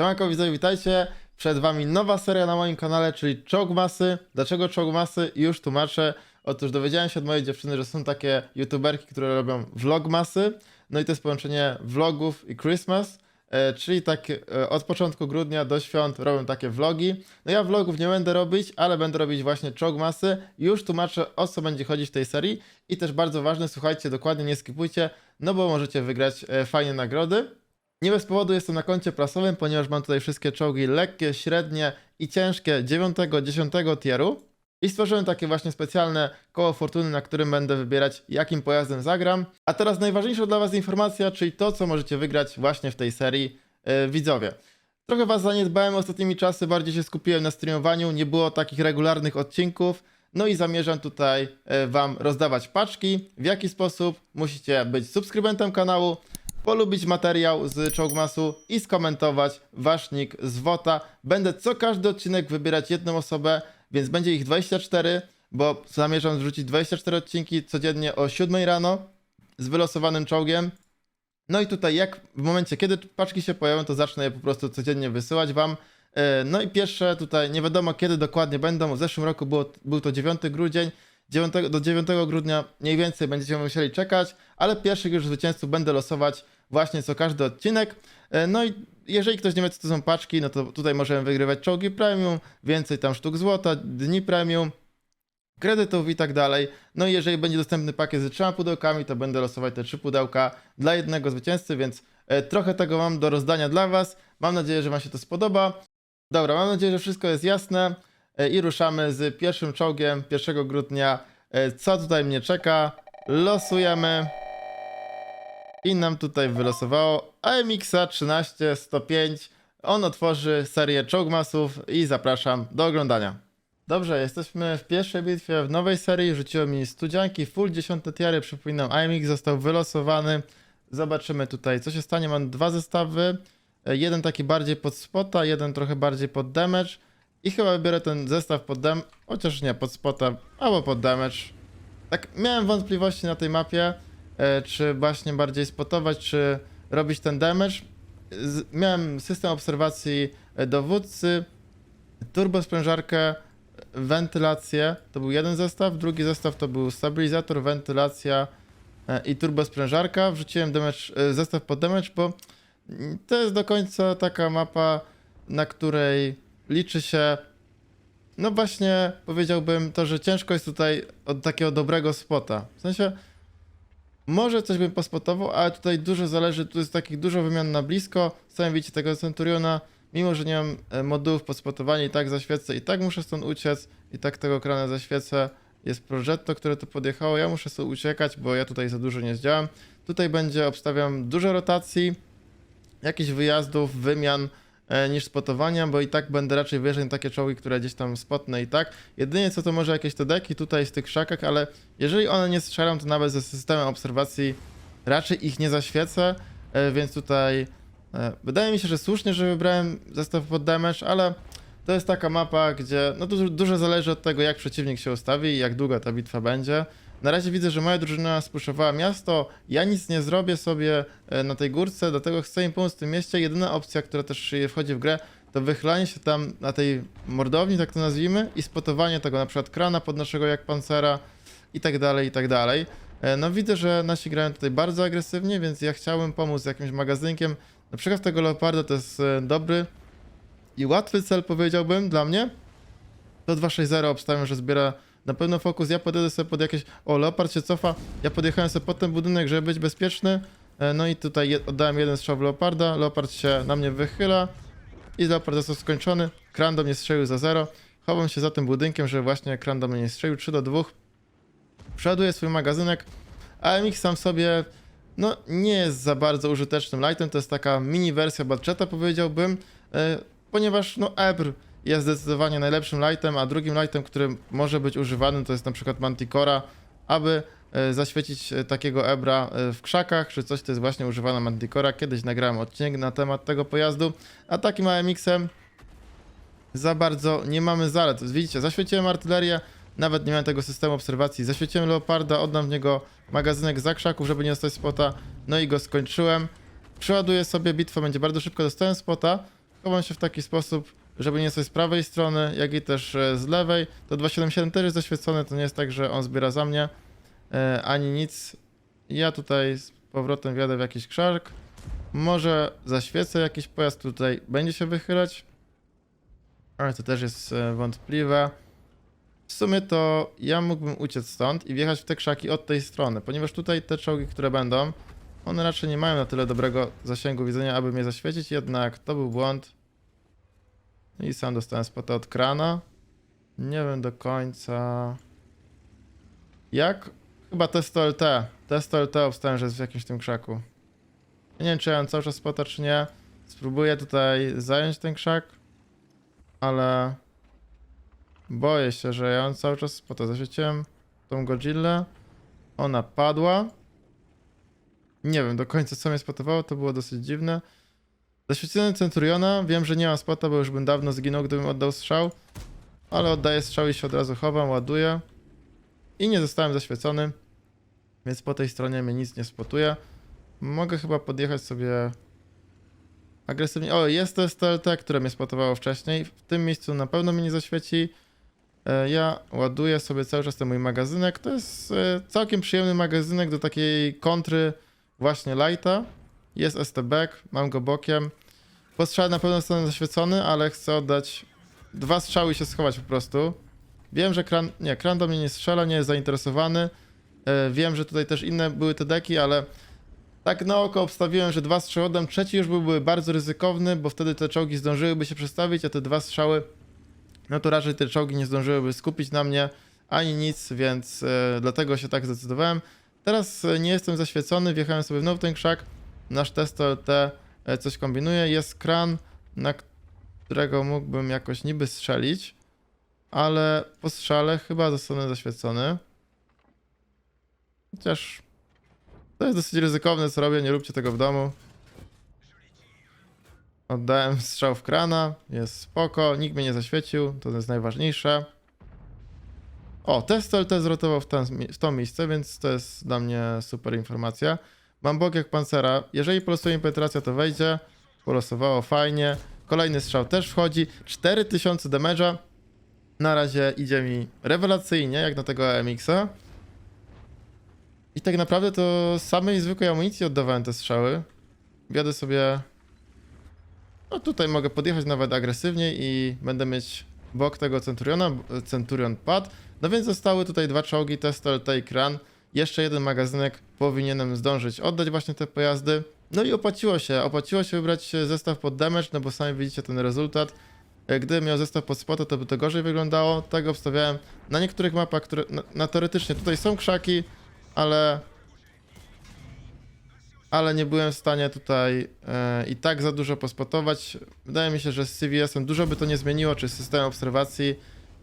Siemanko widzowie, witajcie. Przed wami nowa seria na moim kanale, czyli Chogmasy. Dlaczego Chogmasy? Już tłumaczę. Otóż dowiedziałem się od mojej dziewczyny, że są takie youtuberki, które robią vlogmasy. No i to jest połączenie vlogów i Christmas. E, czyli tak e, od początku grudnia do świąt robią takie vlogi. No ja vlogów nie będę robić, ale będę robić właśnie Chogmasy. Już tłumaczę o co będzie chodzić w tej serii. I też bardzo ważne, słuchajcie, dokładnie nie skipujcie, no bo możecie wygrać e, fajne nagrody. Nie bez powodu jestem na koncie prasowym, ponieważ mam tutaj wszystkie czołgi lekkie, średnie i ciężkie 9-10 tieru. I stworzyłem takie właśnie specjalne koło fortuny, na którym będę wybierać, jakim pojazdem zagram. A teraz najważniejsza dla Was informacja, czyli to, co możecie wygrać właśnie w tej serii, yy, widzowie. Trochę Was zaniedbałem ostatnimi czasy, bardziej się skupiłem na streamowaniu, nie było takich regularnych odcinków. No i zamierzam tutaj e, Wam rozdawać paczki. W jaki sposób? Musicie być subskrybentem kanału, polubić materiał z Czołgmasu i skomentować wasz nick z WOTA. Będę co każdy odcinek wybierać jedną osobę, więc będzie ich 24, bo zamierzam zrzucić 24 odcinki codziennie o 7 rano z wylosowanym czołgiem. No i tutaj jak w momencie, kiedy paczki się pojawią, to zacznę je po prostu codziennie wysyłać wam. E, No i pierwsze tutaj nie wiadomo kiedy dokładnie będą. W zeszłym roku było, był to 9 grudzień. 9, do 9 grudnia mniej więcej będziecie musieli czekać, ale pierwszych już zwycięzców będę losować właśnie co każdy odcinek. E, No i jeżeli ktoś nie wie co to są paczki, no to tutaj możemy wygrywać czołgi premium, więcej tam sztuk złota, dni premium, kredytów i tak dalej. No i jeżeli będzie dostępny pakiet z trzema pudełkami, to będę losować te trzy pudełka dla jednego zwycięzcy, więc e, trochę tego mam do rozdania dla Was. Mam nadzieję, że Wam się to spodoba. Dobra, mam nadzieję, że wszystko jest jasne i ruszamy z pierwszym czołgiem 1 grudnia. E, Co tutaj mnie czeka? Losujemy. I nam tutaj wylosowało AMX-a 13105. On otworzy serię czołgmasów i zapraszam do oglądania. Dobrze, jesteśmy w pierwszej bitwie w nowej serii. Rzuciło mi studzianki, full 10 tiary. Przypominam, AMX został wylosowany. Zobaczymy tutaj, co się stanie. Mam dwa zestawy. E, Jeden taki bardziej pod spota, jeden trochę bardziej pod damage. I chyba wybiorę ten zestaw pod damage, chociaż nie, pod spota, albo pod damage. Tak, miałem wątpliwości na tej mapie, e, czy właśnie bardziej spotować, czy robić ten damage. Z, miałem system obserwacji e, dowódcy, turbosprężarkę, wentylację. To był jeden zestaw, drugi zestaw to był stabilizator, wentylacja e, i turbosprężarka. Wrzuciłem damage, e, zestaw pod damage, bo to jest do końca taka mapa, na której liczy się no właśnie powiedziałbym to, że ciężko jest tutaj od takiego dobrego spota. W sensie może coś bym pospotował, ale tutaj dużo zależy, tu jest takich dużo wymian na blisko. Sami widzicie tego Centuriona, mimo że nie mam e, modułów pod spotowanie i tak zaświecę, i tak muszę stąd uciec, i tak tego krana zaświecę. Jest Progetto, które tu podjechało, ja muszę sobie uciekać, bo ja tutaj za dużo nie zdziałam. Tutaj będzie, obstawiam, dużo rotacji, jakichś wyjazdów, wymian niż spotowania, bo i tak będę raczej wyjeżdżać na takie czołgi, które gdzieś tam spotnę i tak. Jedynie co to może jakieś te deki tutaj z tych krzakach, ale jeżeli one nie strzelają, to nawet ze systemem obserwacji raczej ich nie zaświecę, e, więc tutaj e, wydaje mi się, że słusznie, że wybrałem zestaw pod damage, ale to jest taka mapa, gdzie no dużo zależy od tego, jak przeciwnik się ustawi i jak długa ta bitwa będzie. Na razie widzę, że moja drużyna spuszczowała miasto. Ja nic nie zrobię sobie e, na tej górce, dlatego chcę im pomóc w tym mieście. Jedyna opcja, która też wchodzi w grę, to wychylanie się tam na tej mordowni, tak to nazwijmy, i spotowanie tego na przykład krana pod naszego jak pancera i tak dalej, i tak dalej. E, No widzę, że nasi grają tutaj bardzo agresywnie, więc ja chciałbym pomóc jakimś magazynkiem. Na przykład tego Leoparda to jest e, dobry i łatwy cel powiedziałbym dla mnie. To 260 obstawiam, że zbiera na pewno fokus. Ja podjadę sobie pod jakieś. O, Leopard się cofa. Ja podjechałem sobie pod ten budynek, żeby być bezpieczny. E, No i tutaj oddałem jeden strzał w Leoparda. Leopard się na mnie wychyla. I Leopard został skończony. Kran do mnie strzelił za 0. Chowam się za tym budynkiem, żeby właśnie kran do mnie nie strzelił. 3 do 2. Przeładuję swój magazynek. AMX sam sobie no, nie jest za bardzo użytecznym lightem. To jest taka mini wersja budżeta, powiedziałbym. E, ponieważ no, Ebr jest zdecydowanie najlepszym lightem, a drugim lightem, który może być używany, to jest na przykład Manticora, aby e, zaświecić e, takiego Ebra e, w krzakach, czy coś, to jest właśnie używana Manticora. Kiedyś nagrałem odcinek na temat tego pojazdu, a takim AMX-em za bardzo nie mamy zalet. Widzicie, zaświeciłem artylerię, nawet nie miałem tego systemu obserwacji. Zaświeciłem Leoparda, oddam w niego magazynek za krzaków, żeby nie dostać spota, no i go skończyłem. Przeładuję sobie, bitwa będzie bardzo szybko, dostałem spota, chowam się w taki sposób, żeby nie coś z prawej strony, jak i też e, z lewej. To 277 też jest zaświecony, to nie jest tak, że on zbiera za mnie e, ani nic. Ja tutaj z powrotem wjadę w jakiś krzak. Może zaświecę jakiś pojazd tutaj będzie się wychylać. Ale to też jest e, wątpliwe. W sumie to ja mógłbym uciec stąd i wjechać w te krzaki od tej strony, ponieważ tutaj te czołgi, które będą, one raczej nie mają na tyle dobrego zasięgu widzenia, aby mnie zaświecić, jednak to był błąd. No i sam dostałem spota od krana. Nie wiem do końca... Jak? Chyba testo LT. Testo LT obstałem, że jest w jakimś tym krzaku. Nie wiem, czy ja cały czas spota, czy nie. Spróbuję tutaj zająć ten krzak, ale... Boję się, że ja mam cały czas spota. Zaświeciłem tą Godzillę. Ona padła. Nie wiem do końca co mnie spotowało, to było dosyć dziwne. Zaświeciłem Centuriona, wiem, że nie mam spota, bo już bym dawno zginął, gdybym oddał strzał. Ale oddaję strzał i się od razu chowam, ładuję. I nie zostałem zaświecony. Więc po tej stronie mnie nic nie spotuje. Mogę chyba podjechać sobie agresywnie. O, jest to STLT, które mnie spotowało wcześniej. W tym miejscu na pewno mnie nie zaświeci. E, Ja ładuję sobie cały czas ten mój magazynek. To jest e, całkiem przyjemny magazynek do takiej kontry właśnie lighta. Jest STB, mam go bokiem. Po na pewno zostanę zaświecony, ale chcę oddać dwa strzały i się schować po prostu. Wiem, że kran, nie, kran do mnie nie strzela, nie jest zainteresowany. E, Wiem, że tutaj też inne były te deki, ale tak na oko obstawiłem, że dwa strzały oddam. Trzeci już byłby bardzo ryzykowny, bo wtedy te czołgi zdążyłyby się przestawić, a te dwa strzały no to raczej te czołgi nie zdążyłyby skupić na mnie ani nic, więc e, dlatego się tak zdecydowałem. Teraz e, nie jestem zaświecony, wjechałem sobie w ten krzak. Nasz test LT e, coś kombinuje. Jest kran, na którego mógłbym jakoś niby strzelić, ale po strzale chyba zostanę zaświecony. Chociaż to jest dosyć ryzykowne, co robię, nie róbcie tego w domu. Oddałem strzał w krana, jest spoko, nikt mnie nie zaświecił, to jest najważniejsze. O, test LT zrotował w, ten, w to miejsce, więc to jest dla mnie super informacja. Mam bok jak pancera, jeżeli polosuje penetracja to wejdzie, polosowało fajnie. Kolejny strzał też wchodzi, 4000 damage'a. Na razie idzie mi rewelacyjnie, jak na tego AMX-a. I tak naprawdę to samej zwykłej amunicji oddawałem te strzały. Wjadę sobie no tutaj mogę podjechać nawet agresywniej i będę mieć bok tego Centuriona, Centurion pad. No więc zostały tutaj dwa czołgi, Testel, i Kran. Jeszcze jeden magazynek powinienem zdążyć oddać właśnie te pojazdy. No i opłaciło się, opłaciło się wybrać zestaw pod damage, no bo sami widzicie ten rezultat. E, Gdybym miał zestaw pod spota, to by to gorzej wyglądało. Tak obstawiałem na niektórych mapach, które na, na teoretycznie tutaj są krzaki, ale ale nie byłem w stanie tutaj e, i tak za dużo pospotować. Wydaje mi się, że z CVS-em dużo by to nie zmieniło, czy z systemem obserwacji.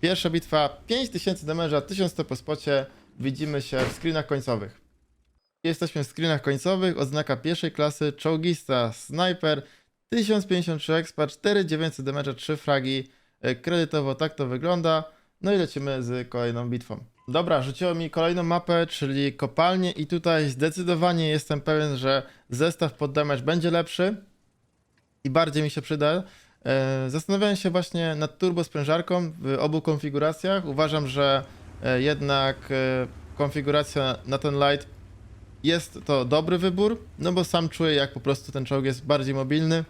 Pierwsza bitwa 5000 damage'a, 1100 po spocie. Widzimy się w screenach końcowych. Jesteśmy w screenach końcowych, odznaka pierwszej klasy, czołgista, sniper, 1053 expa, 4900 damage'a, 3 fragi. E, Kredytowo tak to wygląda. No i lecimy z kolejną bitwą. Dobra, rzuciło mi kolejną mapę, czyli kopalnię i tutaj zdecydowanie jestem pewien, że zestaw pod damage będzie lepszy i bardziej mi się przyda. E, Zastanawiałem się właśnie nad turbo sprężarką w obu konfiguracjach. Uważam, że jednak e, konfiguracja na ten light jest to dobry wybór, no bo sam czuję jak po prostu ten czołg jest bardziej mobilny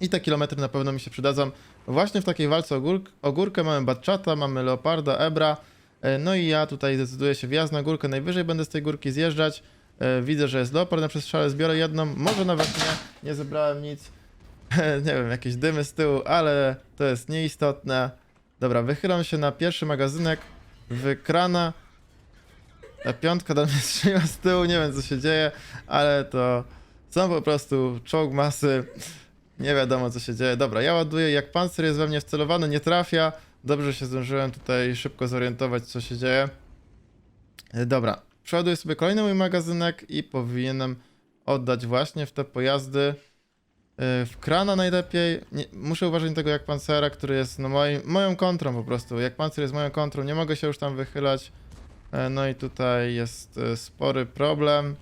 i te kilometry na pewno mi się przydadzą. Właśnie w takiej walce o, gór o górkę mamy Batchata, mamy Leoparda, Ebra, e, no i ja tutaj zdecyduję się wjazd na górkę, najwyżej będę z tej górki zjeżdżać. E, Widzę, że jest Leopard na przestrzale, zbiorę jedną, może nawet nie, nie zebrałem nic. nie wiem, jakieś dymy z tyłu, ale to jest nieistotne. Dobra, wychylam się na pierwszy magazynek w krana. Ta piątka do mnie strzeliła z tyłu, nie wiem co się dzieje, ale to są po prostu czołg masy. Nie wiadomo co się dzieje. Dobra, ja ładuję, jak pancer jest we mnie wcelowany, nie trafia. Dobrze się zdążyłem tutaj szybko zorientować co się dzieje. E, Dobra, przeładuję sobie kolejny mój magazynek i powinienem oddać właśnie w te pojazdy. E, W krana najlepiej. Nie, muszę uważać na tego jak pancera, który jest no moją kontrą po prostu. Jak pancer jest moją kontrą, nie mogę się już tam wychylać. E, No i tutaj jest e, spory problem.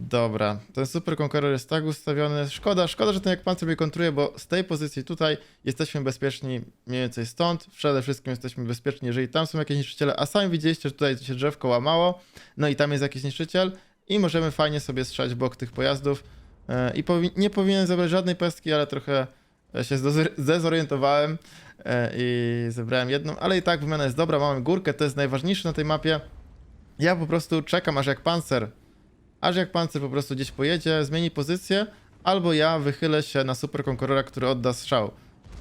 Dobra, ten super konkuror jest tak ustawiony. Szkoda, szkoda, że ten jak pan sobie kontruje, bo z tej pozycji tutaj jesteśmy bezpieczni mniej więcej stąd. Przede wszystkim jesteśmy bezpieczni, jeżeli tam są jakieś niszczyciele, a sami widzieliście, że tutaj się drzewko łamało, no i tam jest jakiś niszczyciel i możemy fajnie sobie strzelać w bok tych pojazdów. E, I powi- nie powinien zabrać żadnej pestki, ale trochę e, się zdezorientowałem e, i zebrałem jedną, ale i tak wymiana jest dobra, mamy górkę, to jest najważniejsze na tej mapie. Ja po prostu czekam, aż jak pancer aż jak pancer po prostu gdzieś pojedzie, zmieni pozycję, albo ja wychylę się na super konkurora, który odda strzał.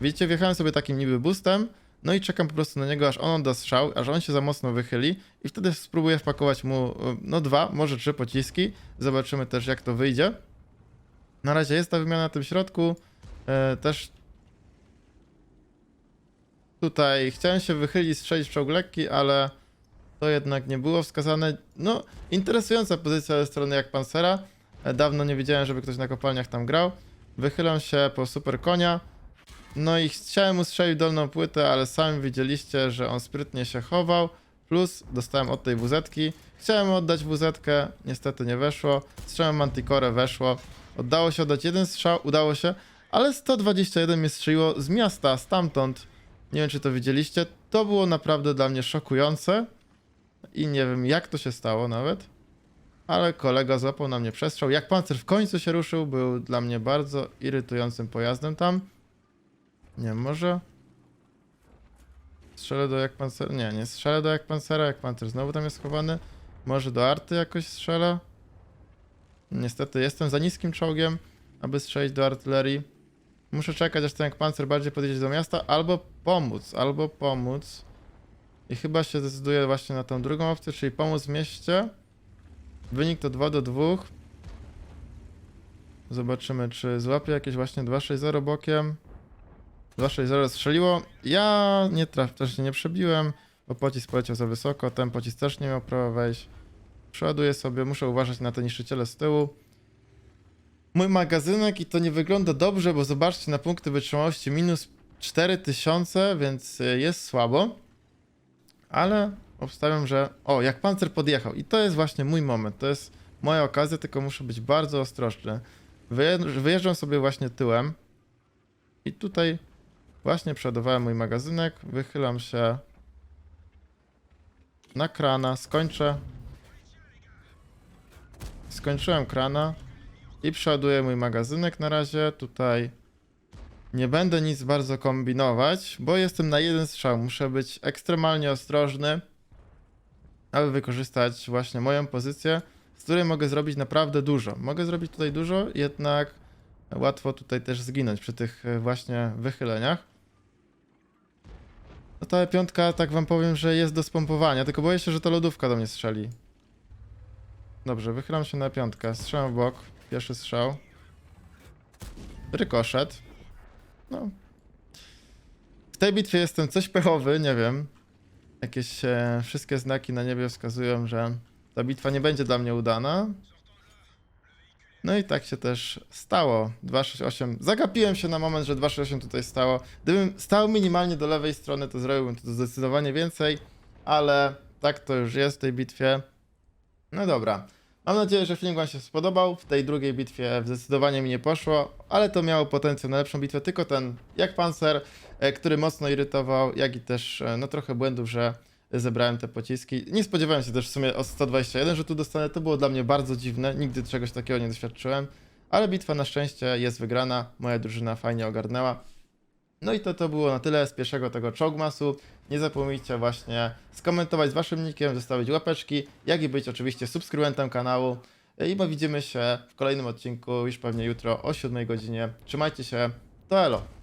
Widzicie, wjechałem sobie takim niby boostem, no i czekam po prostu na niego, aż on odda strzał, aż on się za mocno wychyli i wtedy spróbuję wpakować mu, no dwa, może trzy pociski. Zobaczymy też, jak to wyjdzie. Na razie jest ta wymiana na tym środku. E, też tutaj chciałem się wychylić, strzelić w czołg lekki, ale to jednak nie było wskazane. No, interesująca pozycja ze strony jak Pancera. E, Dawno nie widziałem, żeby ktoś na kopalniach tam grał. Wychylam się po super konia. No i chciałem mu strzelić dolną płytę, ale sami widzieliście, że on sprytnie się chował. Plus dostałem od tej wuzetki. Chciałem oddać wuzetkę, niestety nie weszło. Strzałem Manticore, weszło. Udało się oddać jeden strzał, udało się, ale 121 mnie strzeliło z miasta, stamtąd. Nie wiem, czy to widzieliście. To było naprawdę dla mnie szokujące. I nie wiem, jak to się stało nawet. Ale kolega złapał na mnie przestrzał. Jak pancer w końcu się ruszył, był dla mnie bardzo irytującym pojazdem tam. Nie może. Strzelę do jak pancera. Nie, nie strzelę do jak pancera. Jak pancer znowu tam jest schowany. Może do arty jakoś strzelę. Niestety jestem za niskim czołgiem, aby strzelić do artylerii. Muszę czekać, aż ten jak pancer bardziej podjedzie do miasta, albo pomóc, albo pomóc. I chyba się zdecyduje właśnie na tą drugą opcję, czyli pomóc w mieście. Wynik to 2 do 2. Zobaczymy, czy złapie jakieś właśnie 2-6-0 bokiem. 2-6-0 strzeliło. Ja nie traf, też nie przebiłem, bo pocisk poleciał za wysoko. Ten pocisk też nie miał prawa wejść. Przeładuję sobie, muszę uważać na te niszczyciele z tyłu. Mój magazynek i to nie wygląda dobrze, bo zobaczcie na punkty wytrzymałości minus 4000, więc y, jest słabo ale obstawiam, że. O, jak pancer podjechał. I to jest właśnie mój moment. To jest moja okazja, tylko muszę być bardzo ostrożny. Wyje- Wyjeżdżam sobie właśnie tyłem. I tutaj właśnie przeładowałem mój magazynek. Wychylam się na krana. Skończę. Skończyłem krana. I przeładuję mój magazynek na razie. Tutaj nie będę nic bardzo kombinować, bo jestem na jeden strzał. Muszę być ekstremalnie ostrożny, aby wykorzystać właśnie moją pozycję, z której mogę zrobić naprawdę dużo. Mogę zrobić tutaj dużo, jednak łatwo tutaj też zginąć przy tych e, właśnie wychyleniach. No ta piątka, tak wam powiem, że jest do spompowania, tylko boję się, że to lodówka do mnie strzeli. Dobrze, wychylam się na piątkę, strzelam w bok, pierwszy strzał. Rykoszet. No. W tej bitwie jestem coś pechowy, nie wiem. Jakieś e, wszystkie znaki na niebie wskazują, że ta bitwa nie będzie dla mnie udana. No i tak się też stało. 268. Zagapiłem się na moment, że 268 tutaj stało. Gdybym stał minimalnie do lewej strony, to zrobiłbym to zdecydowanie więcej, ale tak to już jest w tej bitwie. No dobra. Mam nadzieję, że film Wam się spodobał. W tej drugiej bitwie zdecydowanie mi nie poszło, ale to miało potencjał na lepszą bitwę. Tylko ten, jak pancer, e, który mocno irytował, jak i też e, no trochę błędów, że zebrałem te pociski. Nie spodziewałem się też w sumie o 121, że tu dostanę. To było dla mnie bardzo dziwne. Nigdy czegoś takiego nie doświadczyłem. Ale bitwa na szczęście jest wygrana. Moja drużyna fajnie ogarnęła. No i to, to było na tyle z pierwszego tego czołgmasu. Nie zapomnijcie właśnie skomentować z waszym nickiem, zostawić łapeczki, jak i być oczywiście subskrybentem kanału. I bo widzimy się w kolejnym odcinku już pewnie jutro o 7 godzinie. Trzymajcie się, to elo!